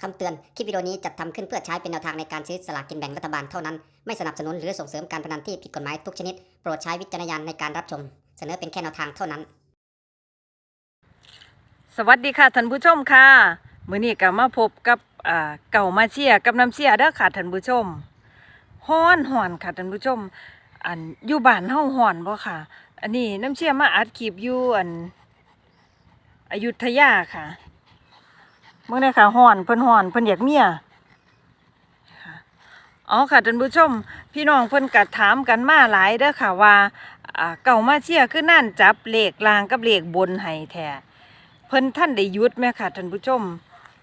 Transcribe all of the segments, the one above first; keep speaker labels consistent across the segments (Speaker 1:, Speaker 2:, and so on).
Speaker 1: คำเตือน คลิปวิดีโอนี้จัดทำขึ้นเพื่อใช้เป็นแนวทางในการซื้อสลากกินแบ่งรัฐบาลเท่านั้น ไม่สนับสนุนหรือส่งเสริมการพนันที่ผิดกฎหมายทุกชนิด โปรดใช้วิจารณญาณในการรับชม เสนอเป็นแค่แนวทางเท่านั้น
Speaker 2: สวัสดีค่ะท่านผู้ชมค่ะมื้อนี้ก็มาพบกับอ่าเก่ามาเชียร์กับน้ำเชียร์เด้อค่ะท่านผู้ชมฮ้อนฮ้อนค่ะท่านผู้ชม อันอยู่บ้านเฮาฮ้อนบ่ค่ะ อันนี้น้ำเชียร์มาอัดคลิปอยู่อันอยุธยาค่ะ เมื่อนี้ค่ะฮ้อนเพิ่นฮ้อนเพิ่นอยากเมียอ๋อค่ะท่านผู้ชม พี่น้องเพิ่นก็ถามกันมาหลายเด้อค่ะว่าเก่ามาเชียร์คือนั่นจับเหลขลางกับเหลขบนให้แท้เพิ่นท่านได้ยุดไหมค่ะท่านผู้ชม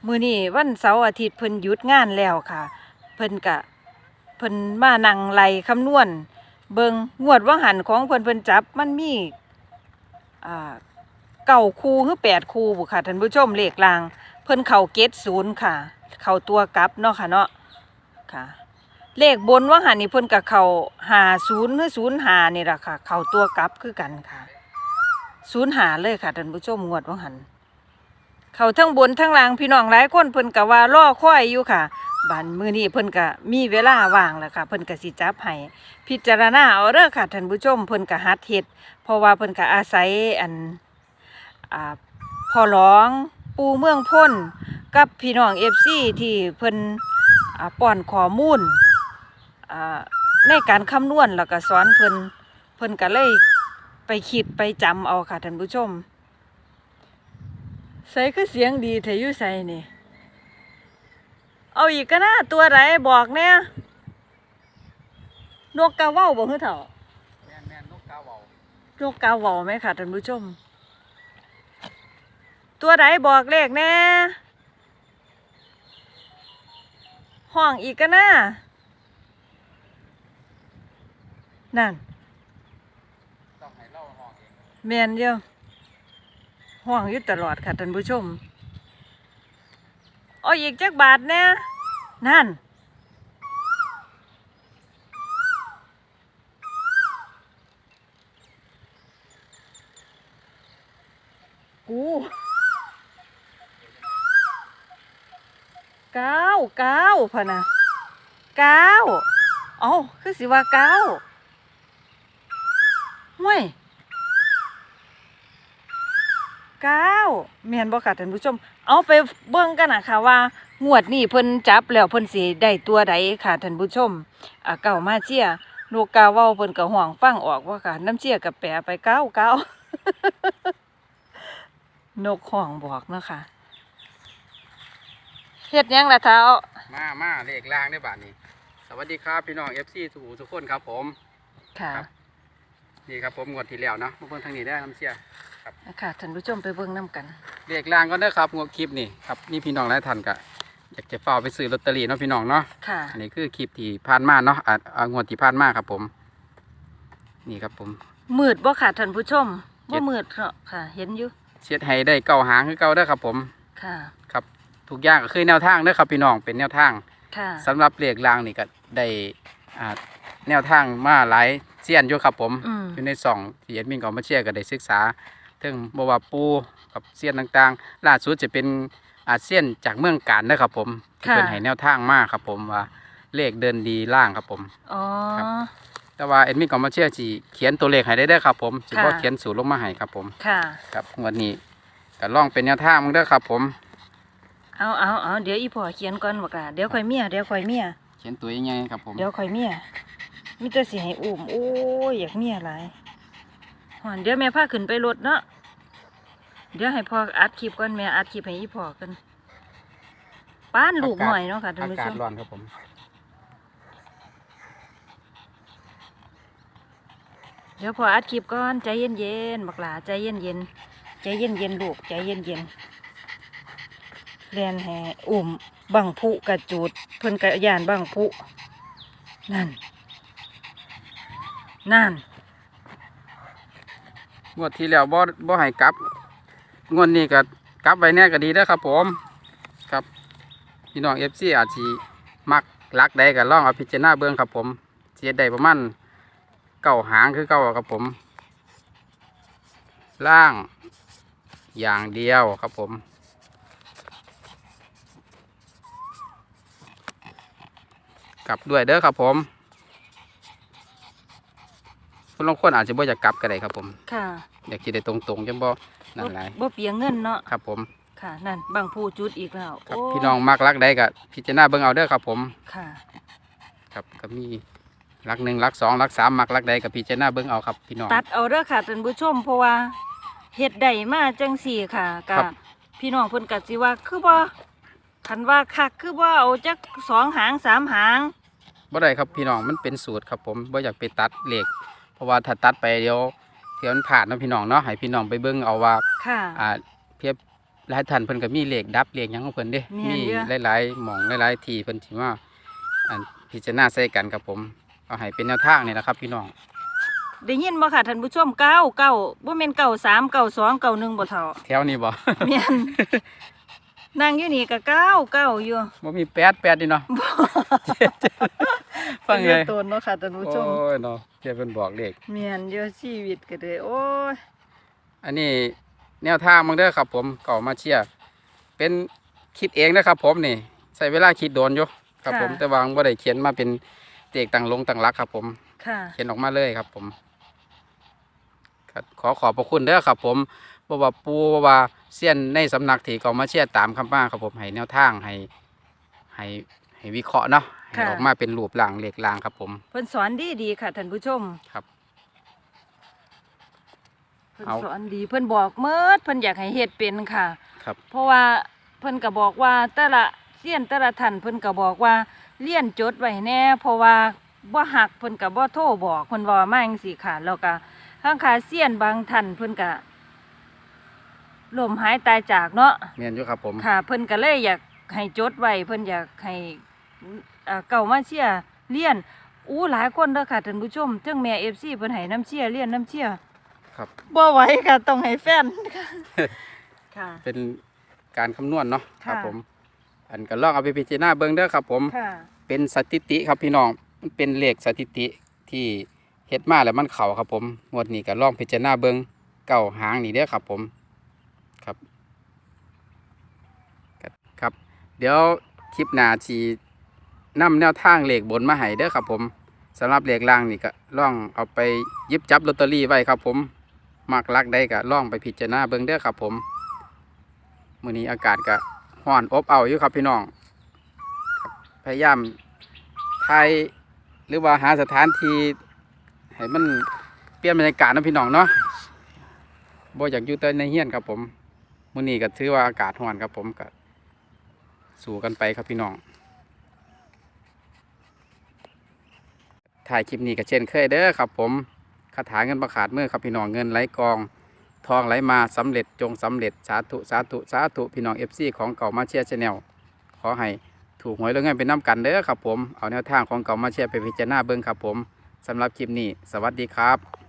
Speaker 2: มือนี้วันเสาร์อาทิตย์เพิ่นหยุดงานแล้วค่ะ เพิ่นกะเพิ่นมานั่งไล่คำนวณ เบิงงวดว่าหันของเพิ่นเพิ่นจับมันมีเก้าคูหรือแปดคูบุค่ะท่านผู้ชมเหลขลาง เพิ่นเข้าเกตศูนย์ค่ะ เข้าตัวกลับเนาะค่ะเนาะค่ะ เลขบนว่าหันนี่เพิ่นกะเข้าหาศูนย์หรือศูนย์หานี่แหละค่ะ เข้าตัวกลับคือกันค่ะศูนย์หาเลยค่ะท่านผู้ชมงวดว่าหันเข่าทั้งบนทั้งล่างพี่น้องหลายคนเพิ่นก็ว่ารอค่อยอยู่ค่ะบันมือนี้เพิ่นก็มีเวลาว่างแล้วค่ะ เพิ่นก็สิจับให้พิจารณาเอาเด้อค่ะท่านผู้ชมเพิ่นก็หัดเฮ็ดเพราะว่าเพิ่นก็อาศัยอันอ่าพอร้อง ปูเมืองพ้นกับพี่น้อง FC ที่เพิ่นอ่าป้อนข้อมูลอ่าในการคำนวณแล้วก็สอนเพิ่นเพิ่นก็เลยไปคิดไปจำเอาค่ะท่านผู้ชม ใส่คือเสียงดีเถอยู่ใส่นี่ เอาอีกก็นะตัวไหนบอกเนี่ยนกกาเว้าบอกคือเถอะ
Speaker 3: แม่นแม่นนกกาเวาน
Speaker 2: กกาเว้าไหมค่ะท่านผู้ชม ตัวไหนบอกเลขแน่ห้องอีกกันนะนั่น
Speaker 3: เมี
Speaker 2: ยนเยอะห่วงอยู่ตลอดค่ะท่านผู้ชม เอาอีกจักบาทแน่นั่น กู เก้าพะนะเก้าเอ้าคือสิว่าเก้าห่วยเก้าแม่นบ่ค่ะท่านผู้ชม เอาไปเบิ่งกันนะค่ะว่า งวดนี้เพิ่นจับแล้วเพิ่นสิได้ตัวใดค่ะท่านผู้ชมอ่าเก่ามาเจียนกกาเว้าเพิ่นก็ห่วงฟังออกว่าค่ะ น้ำเจียก็แปลไปเก้าเก้านกห้องบอกเนาะค่ะ เฮ็ดหยังล่ะเท้า
Speaker 3: มามาเลขล่างได้บาทนี้ สวัสดีครับพี่น้อง FC ทุกหูทุกคนครับผม
Speaker 2: ค่ะ
Speaker 3: ครับนี่ครับผมงวดที่แล้วเนาะมาเพิ่งทางนี้ได้น้ำเสีย
Speaker 2: ค่ะท่านผู้ชมไปเบิ่งนํกัน
Speaker 3: เลขล่างก็ได้อครับงวดคลิปนี่ครับนี่พี่น้องหลายท่านก็อยากจะเฝ้าไปซื้อลอตเตอรี่เนาะพี่น้องเนาะ
Speaker 2: ค่ะ
Speaker 3: อันนี้คือคลิปที่ผ่านมาเนาะอ่าอ่างวดที่ผ่านมาครับผม นี่ครับผม
Speaker 2: มืดบ่ค่ะท่านผู้ชม
Speaker 3: เจ็
Speaker 2: บ่
Speaker 3: ด
Speaker 2: มืดเนาะค่ะ เห็นอยู่
Speaker 3: เช็ดให้ได้เก้าหางคือเก้าได้อครับผม
Speaker 2: ค่ะ
Speaker 3: ครับ ทุกอย่างก็คือแนวทางเด้อครับพี่น้องเป็นแนวทาง
Speaker 2: ค่ะ
Speaker 3: สำหรับเลขรางนี่ก็ได้อ่าแนวทางมาหลายเสียนอยู่ครับผม
Speaker 2: อืม
Speaker 3: อยู่ในสองที่แอดมินก็มาเชียร์ก็ได้ศึกษาถึงบว่าปูกับเสียนต่างๆ ล่าสุดจะเป็นอาเซียนจากเมืองกาญนะครับผมที่
Speaker 2: ค่ะ
Speaker 3: เป็นให้แนวทางมากครับผมว่าเลขเดินดีล่างครับผม
Speaker 2: อ๋อ
Speaker 3: ครับ แต่ว่าแอดมินก็มาเชียร์สิเขียนตัวเลขให้ได้เด้อครับผมสิบ่
Speaker 2: ค่ะ
Speaker 3: เขียนสูตรลงมาให้ครับผม
Speaker 2: ค่ะ
Speaker 3: ครับงวดนี้ก็ลองเป็นแนวทางมึงเด้อครับผม
Speaker 2: เอาเอาเอาเดี๋ยวอีพ่อเขียนก่อนบอกล่ะเดี๋ยวค่อยเมียเดี๋ยวค่อยเมีย
Speaker 3: เขียนตัวยังไงครับผม
Speaker 2: เดี๋ยวค่อยเมียมิแต่สิให้อุ้มโอ้ยอยากเมียหลายหอนเดี๋ยวแม่พาขึ้นไปรถเนาะเดี๋ยวให้พ่ออัดคลิปก่อนแม่อัดคลิปให้อีพ่อกันป้านลูกหน่อยเนาะค่ะท่าน
Speaker 3: อา
Speaker 2: ผู้
Speaker 3: กา
Speaker 2: ช
Speaker 3: ศ
Speaker 2: ม
Speaker 3: ร้อนครับผม
Speaker 2: เดี๋ยวพ่ออัดคลิปก่อนใจเย็นเย็นๆบักหลาใจเย็นเย็นๆใจเย็นเย็นๆลูกใจเย็นเย็นๆ เรียนแห่อุ้มบังพุกระจูดเพิ่นกระยานบังพุนั่น นั่น
Speaker 3: งวดที่แล้วบ่บ่ให้กลับงวดนี้ก็กลับไว้แน่ก็ดีเด้อครับผม ครับพี่น้อง FC อาจสิมักรักใดก็ลองเอาพิจารณาเบิ่งครับผมเสียได้ประมาณเก้าหางคือเก้าครับผม ล่างอย่างเดียวครับผม กลับด้วยเด้อครับผมคนลางคนอาจจะบ่อยากกลับก็ได้ครับผม
Speaker 2: ค่ะ
Speaker 3: อยากคิดได้ตรงๆจังบ่นั่นแหละ
Speaker 2: บ่เปียงเงินเนาะ
Speaker 3: ครับผม
Speaker 2: ค่ะนั่นบางผู้จุดอีกแล้ว
Speaker 3: ครับ
Speaker 2: โพี่
Speaker 3: น้องมักรักใดก็พิจารณาเบิ่งเอาเด้อครับผม
Speaker 2: ค่ะ
Speaker 3: ครับก็มีรักหนึ่งรักสองรักสามมักรักใดก็พิจารณาเบิ่งเอาครับพี่น้อง
Speaker 2: ตัดเอาเด้อค่ะท่านผู้ชมเพราะว่าเฮ็ดได้มาจังสี่ค่ะกะ
Speaker 3: ครับ
Speaker 2: พี่น้องเพิ่นก็สิว่าคือบ่ คันว่าคักคือบ่เอาจักสองหางสามหาง
Speaker 3: บ่ได้ครับพี่น้องมันเป็นสูตรครับผมบ่อยากไปตัดเหล็ก เพราะว่าถ้าตัดไปเดี๋ยวเดี๋ยวมันผ่านเนาะพี่น้องเนาะให้พี่น้องไปเบิ่งเอาว่า
Speaker 2: ค่ะ
Speaker 3: อ่าเพียบหลายท่านเพิ่นก็มีเหล็กดับเหล็กหยังของเพิ่นเด้
Speaker 2: แม่น
Speaker 3: มี
Speaker 2: เยอะ
Speaker 3: หลายๆหม่องหลายๆที่เพิ่นสิมาอันพิจารณาใส่กันครับผมเอาให้เป็นแนวทางนี่นะครับ พี่น้อง
Speaker 2: ได้ยินบ่ค่ะท่านผู้ชมเก้าเก้าบ่แม่นเก้าสามเก้าสองเก้าหนึ่งบ่เท่า
Speaker 3: แถวนี้บ่
Speaker 2: แม่น นั่งอยู่นี่ก็เก้าเก้าอยู่
Speaker 3: บ่มีแปดแปดนี่เนาะฟังเลย
Speaker 2: ป็นตัวเนาะค่ะท่านผู้ชม
Speaker 3: โอ้ยเนาะเทียบเพิ่นบอกเลข
Speaker 2: แม่นเยอะชีวิตก็เลยโอ้ย
Speaker 3: อันนี้แนวทางมังเด้อครับ ผมเก่ามาเชียร์เป็นคิดเองนะครับ ผมนี่ใช้เวลาคิดโดนอยู่ครับ ผมแต่วางว่าได้เขียนมาเป็นเตกต่างลงต่างรักครับ ผม
Speaker 2: ค่ะ
Speaker 3: เขียนออกมาเลยครับ ผมครับขอขอบพระคุณเด้อครับ ผมบ่ว่าปูบ่ว่า เสี้ยนในสำนักที่เก่ามาเชียร์ตามคำมาครับผมให้แนวทางให้ให้ให้วิเคราะห์เนาะให้
Speaker 2: ค่ะ
Speaker 3: ออกมาเป็นรูปร่างเลขร่างครับผม
Speaker 2: เพิ่นสอนดีดีๆค่ะท่านผู้ชม
Speaker 3: ครับ
Speaker 2: เพิ่น
Speaker 3: เอา
Speaker 2: สอนดีเพิ่นบอกเมิดเพิ่นอยากให้เฮ็ดเป็นค่ะ
Speaker 3: ครับ
Speaker 2: เพราะว่าเพิ่นก็บอกว่าแต่ละเสี้ยนแต่ละท่านเพิ่นก็บอกว่าเรียนจดไว้แน่ เพราะว่าบ่หักเพิ่นก็บ่โทรบอกเพิ่นว่ามาจังซี่ค่ะ แล้วก็ทางขาเสี้ยนบางท่านเพิ่นก็ ล้มหายตายจากเนาะ
Speaker 3: เมียนอยู่ครับผม
Speaker 2: ค่ะ เพิ่นก็เลยอยากให้จดไว้เพิ่นอยากให้เอ่อเก่ามาเชียร์เรียนอู้หลายคนเด้อค่ะท่านผู้ชมเทั้งแม่ FC เพิ่นให้น้ำเชียร์เรียนน้ำเชียร์
Speaker 3: ครับ
Speaker 2: บ่ไหวค่ะต้องให้แฟนค่ะค่ะ
Speaker 3: เป็นการคำนวณเนาะครับ
Speaker 2: ค่ะ
Speaker 3: ผม อันก็ลองเอาไปพิจารณาเบิ่งเด้อครับผม
Speaker 2: ค่ะ
Speaker 3: เป็นสถิติครับพี่น้องมันเป็นเลขสถิติที่เฮ็ดมาแล้วมันเข่าครับผมงวดนี้ก็ลองพิจารณาเบิ่งเก้าหางนี่เด้อครับผมครับครับ เดี๋ยวคลิปหน้าทีนำแนวทางเหลขบนมาให้เด้อครับผมสำหรับเหลขล่างนี่ก็ลองเอาไปยิบจับลอตเตอรี่ไว้ครับผมมักลักได้ก็ลองไปพิจารณาเบิ่งเด้อครับผมมื้อนี้อากาศก็ร้อนอบเอาอยู่ครับพี่น้อง พยายามทายหรือว่าหาสถานที่ให้มันเปลี่ยนบรรยากาศนะพี่น้องเนาะบ่อยากอยู่แต่ในเฮียนครับผมมื้อนี้ก็ถือว่าอากาศร้อนครับผมก็ สู้กันไปครับพี่น้องถ่ายคลิปนี้ก็เช่นเคยเด้อครับ ผมคาถาเงินประขาดเมื่อครับพี่น้องเงินไหลกอง ทองไหลมาสำเร็จจงสำเร็จสาธุสาธุสาธุพี่น้องเอฟซีของเก่ามาเชียร์ชาแนลขอให้ถูกหวยแล้วเงินเป็นน้ำกันเด้อครับผมเอาแนวทางของเก่ามาเชียร์ไปพิจารณาเบิ้งครับผมสำหรับคลิปนี้ สวัสดีครับ